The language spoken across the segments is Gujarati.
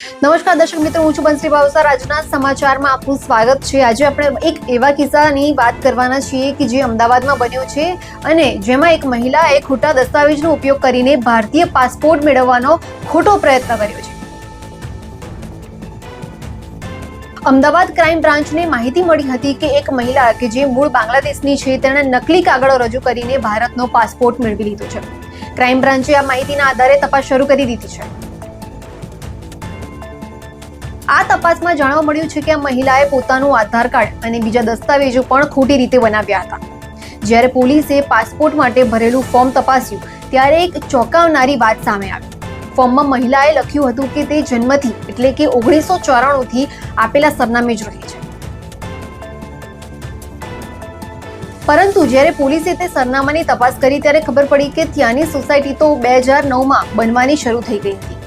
નમસ્કાર, દર્શક મિત્રો, હું છું બંસરી ભાવસર આજના સમાચારમાં આપનું સ્વાગત છે. આજે આપણે એક એવા કિસ્સાની વાત કરવાના છીએ કે જે અમદાવાદમાં બન્યો છે અને જેમાં એક મહિલાએ ખોટા દસ્તાવેજનો ઉપયોગ કરીને ભારતીય પાસપોર્ટ મેળવવાનો ખોટો પ્રયત્ન કર્યો છે. અમદાવાદ ક્રાઇમ બ્રાન્ચને માહિતી મળી હતી કે એક મહિલા કે જે મૂળ બાંગ્લાદેશની છે, તેણે નકલી કાગળો રજૂ કરીને ભારતનો પાસપોર્ટ મેળવી લીધો છે. ક્રાઇમ બ્રાન્ચે આ માહિતીના આધારે તપાસ શરૂ કરી દીધી છે. આ તપાસમાં જાણવા મળ્યું છે કે આ મહિલાએ પોતાનું આધાર કાર્ડ અને બીજા દસ્તાવેજો પણ ખોટી રીતે બનાવ્યા હતા. જ્યારે પોલીસે પાસપોર્ટ માટે ભરેલું ફોર્મ તપાસ્યું, ત્યારે એક ચોંકાવનારી વાત સામે આવી. ફોર્મમાં મહિલાએ લખ્યું હતું કે તે જન્મથી એટલે કે ઓગણીસો ચોરાણુંથી આપેલા સરનામે જ રહે છે. પરંતુ જ્યારે પોલીસે તે સરનામાની તપાસ કરી, ત્યારે ખબર પડી કે ત્યાંની સોસાયટી તો બે હજાર નવમાં બનવાની શરૂ થઈ ગઈ હતી.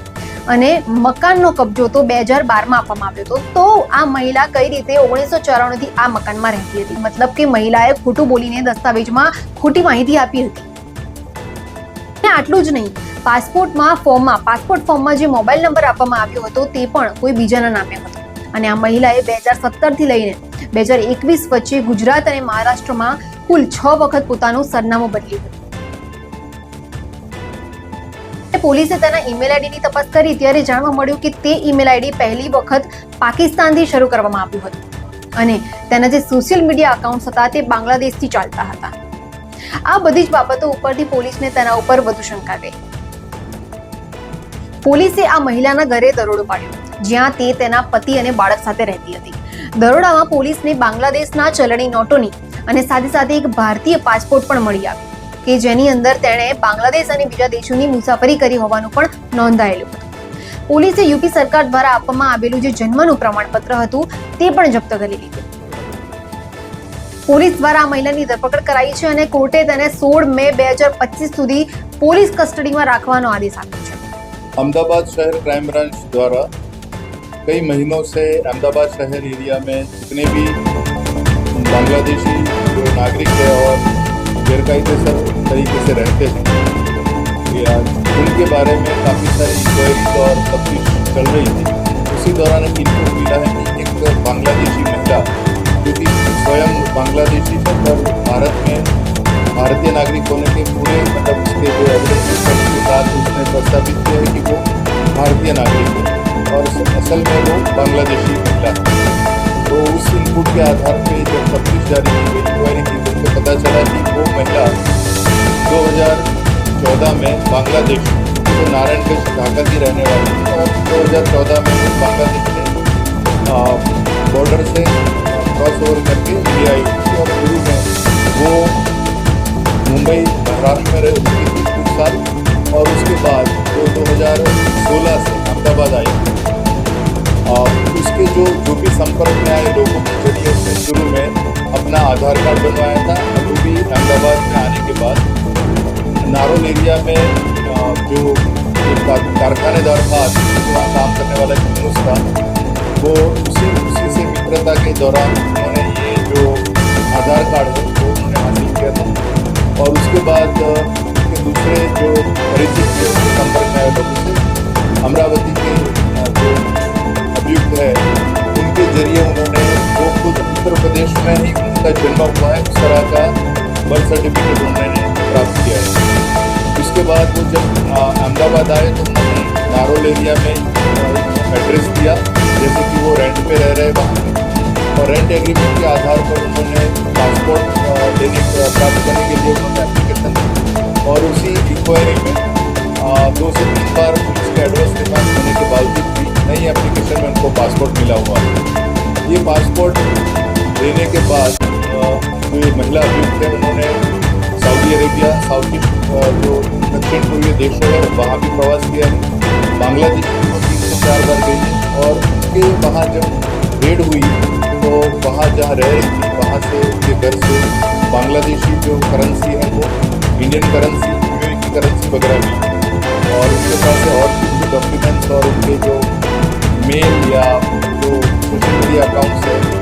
અને મકાનનો કબજો તો બે હજાર બારમાં આપવામાં આવ્યો હતો. તો આ મહિલા કઈ રીતે ઓગણીસો ચોરાણુંથી આ મકાનમાં રહેતી હતી? મતલબ કે મહિલાએ ખોટું બોલીને દસ્તાવેજમાં ખોટી માહિતી આપી હતી. આટલું જ નહીં, પાસપોર્ટમાં ફોર્મમાં, પાસપોર્ટ ફોર્મમાં જે મોબાઈલ નંબર આપવામાં આવ્યો હતો તે પણ કોઈ બીજાના નામે હતો. અને આ મહિલાએ બે હજાર સત્તરથી લઈને બે હજાર એકવીસ વચ્ચે ગુજરાત અને મહારાષ્ટ્રમાં કુલ છ વખત પોતાનું સરનામું બદલ્યું હતું. પોલીસે તેના ઈમેલ આઈડીની તપાસ કરી ત્યારે જાણવા મળ્યું કે તે ઈમેલ આઈડી પહેલી વખત પાકિસ્તાનથી શરૂ કરવામાં આવ્યું હતું. અને તેના જે સોશિયલ મીડિયા એકાઉન્ટ્સ હતા તે બાંગ્લાદેશથી ચાલતા હતા. આ બધી જ બાબતો ઉપરથી પોલીસને તેના ઉપર વધુ શંકા ગઈ પોલીસે આ મહિલાના ઘરે દરોડો પાડ્યો, જ્યાં તે તેના પતિ અને બાળક સાથે રહેતી હતી. દરોડામાં પોલીસને બાંગ્લાદેશના ચલણી નોટોની અને સાથે સાથે એક ભારતીય પાસપોર્ટ પણ મળી આવ્યો. કે જેની અંદર તેણે બાંગ્લાદેશ અને બીજા દેશોની મુસાફરી કરી હોવાનું પણ નોંધાયેલું હતું પોલીસે યુપી સરકાર દ્વારા આપવામાં આવેલું જે જન્મનું પ્રમાણપત્ર હતું તે પણ જપ્ત કરી લીધું પોલીસ દ્વારા આ મહિલાની ધરપકડ કરાઈ છે અને કોર્ટે તેને સોળ મે બે હજાર પચીસ સુધી પોલીસ કસ્ટડીમાં રાખવાનો આદેશ આપ્યો છે अहमदाबाद शहर क्राइम ब्रांच द्वारा कई महीनों से अहमदाबाद शहर एरिया में जितने भी बांग्लादेशी जो नागरिक है और गैरकायदेसर तरीके से रहते हैं। उनके बारे में काफ़ी सारी इंक्वायरीज और तफ्तीश चल रही थी। उसी दौरान एक इनपुट मिला है कि एक बांग्लादेशी महिला, जो कि स्वयं बांग्लादेशी है भारत में भारतीय नागरिक होने के पूरे मतलब उसके जो एविडेंस के साथ उसने प्रस्तावित किया है कि वो भारतीय नागरिक है और असल में वो बांग्लादेशी महिला तो उस इनपुट के आधार पर जब तफ्तीश जारी की गई इंक्वायरी की तो पता चला कि वो महिला 2014 में बांग्लादेश तो नारायणगंज ढाका की रहने वाली थी और 2014 में बांग्लादेश से बॉर्डर से क्रॉस ओवर करके इंडिया आई थी और शुरू में वो मुंबई, महाराष्ट्र में रही कुछ साल और उसके बाद वो 2016 से अहमदाबाद आई। और उसके जो जो भी संपर्क में आए लोगों के ज़रिए शुरू में अपना आधार कार्ड बनवाया था, अभी भी अहमदाबाद में आने के बाद। नारोल एरिया में जो कारखानेदार था, वहाँ काम करने वाला एक था, वो उसी उसी से मित्रता के दौरान उन्होंने ये जो आधार कार्ड है, वो उन्होंने हासिल किया था। और उसके बाद उसके दूसरे जो परिचित थे, उनके संपर्क में आए से अमरावती के जो अभियुक्त है, उनके ज़रिए उन्होंने वो खुद में ही उनका जन्म हुआ है उस तरह का बर्थ सर्टिफिकेट उन्होंने प्राप्त किया है। उसके बाद वो जब अहमदाबाद आए तो उन्होंने नारोल एरिया में एड्रेस दिया, जैसे कि वो रेंट पे रह रहे वहाँ और रेंट एग्रीमेंट के आधार पर उन्होंने पासपोर्ट लेने प्राप्त करने के लिए उन्होंने एप्लीकेशन दी और उसी इंक्वायरी में दो से तीन बार उसके के एडवाइस के पास होने के बावजूद भी नई एप्लीकेशन में उनको पासपोर्ट मिला हुआ है। ये पासपोर्ट लेने के बाद जो ये महिला अभियुक्त है, उन्होंने सऊदी अरेबिया साउथ जो दक्षिण पूर्वीय देशों है, वहाँ भी प्रवास किया है। बांग्लादेश में तीन से चार बार गई और उसके वहाँ जब रेड हुई तो वहाँ जहाँ रह रही थी, वहाँ से उनके घर से बांग्लादेशी जो करेंसी है, वो इंडियन करेंसी यूए की करेंसी वगैरह मिली और उसके पास से और कुछ डॉक्यूमेंट्स और उनके जो मेल या जो सोशल मीडिया अकाउंट्स है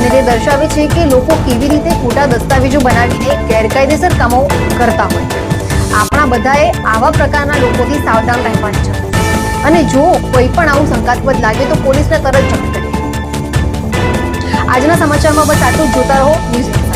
અને દર્શાવે છે કે લોકો કેવી રીતે ખોટા દસ્તાવેજો બનાવીને ગેરકાયદેસર કામો કરતા હોય. આપણા બધાએ આવા પ્રકારના લોકોથી સાવધાન રહેવાની છે. અને જો કોઈ પણ આવું શંકાસ્પદ લાગે તો પોલીસને તરત જાણ આજના સમાચારમાં બસ આટલું જોતા રહો ન્યૂઝ.